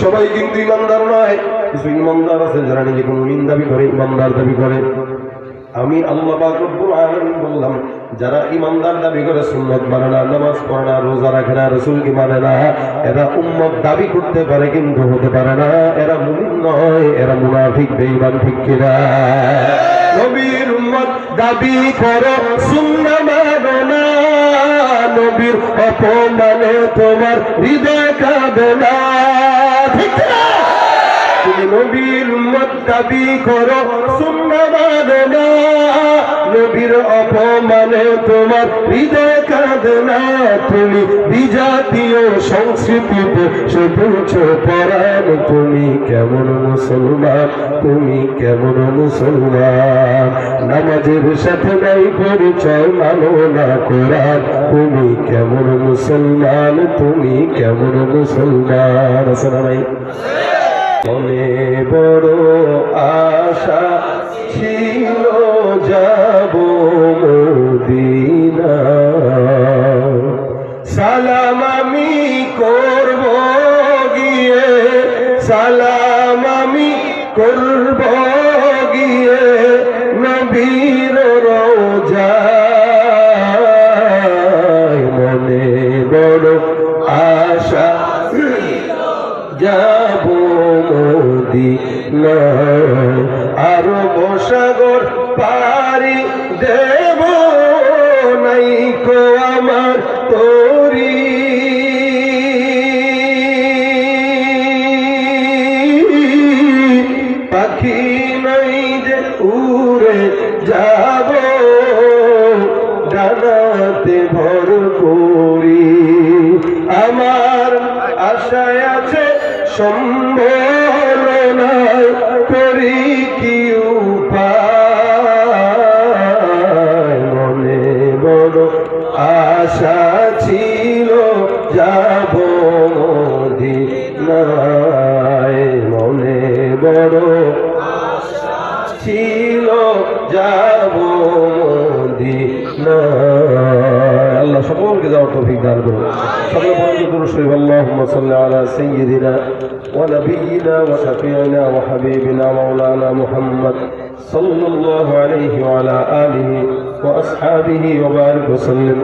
সবাই কিন্তু ইমানদার নয়। কিছু ইমানদার আছে যারা নিজে কোনো মিন দাবি করে, ইমানদার দাবি করে। আমি আল্লাহ বললাম, যারা ইমানদার দাবি করে, সুন্নত মানে না, নামাজ পড়ে না, রোজা রাখে না, রসুলকে মানে না, এরা উম্মত দাবি করতে পারে কিন্তু হতে পারে না। এরা মুমিন নয়, এরা মুনাফিক, বেঈমান, ঠিক কিনা? নবীর উম্মত দাবি করো, সুন্নাহ মানো না। নবীর অপমানে তোমার হৃদয় কাঁদে না। ঠিক নবীর উম্মত দাবি করো সুন্নাহ মানে না। নবীর অপমানে তোমার হৃদয় কাঁদে না। তুমি বিজাতীয় সংস্কৃতিতে সবুজ পরাণ। তুমি কেমন মুসলমান? তুমি কেমন মুসলমান? নামাজের সাথে নাই পরিচয়, মানো না কোরআন। তুমি কেমন মুসলমান? তুমি কেমন মুসলমান? ভাই মনে বড় আশা ছিল, যাব মদিনা। সালাম আমি করব গিয়ে, সালাম আমি করব গিয়ে, নবীর রোজায় মনে বড় আশা যাব মোদি আরব সাগর পারি দেব নাই কো আমার তোরি। পাখি নাই যে উড়ে যাব, ডানাতে ভর করি। আমার আশায় আছে সম্ভাবনায় যাব মদিনায়, মনে বড় ছিল, যাব আল্লাহ সকলকে যাওয়ার তৌফিক দান করুন। সকলে দুরূদ শরীফ, আল্লাহুম্মা সাল্লি আলা সাইয়্যিদিনা ওয়া নাবিয়িনা ওয়া শাফিঈনা ওয়া হাবিবিনা মাওলানা মুহাম্মদ সাল্লাল্লাহু আলাইহি ওয়া আলা আলিহি ওয়া আসহাবিহি ওয়া বারিক ওয়া সাল্লিম।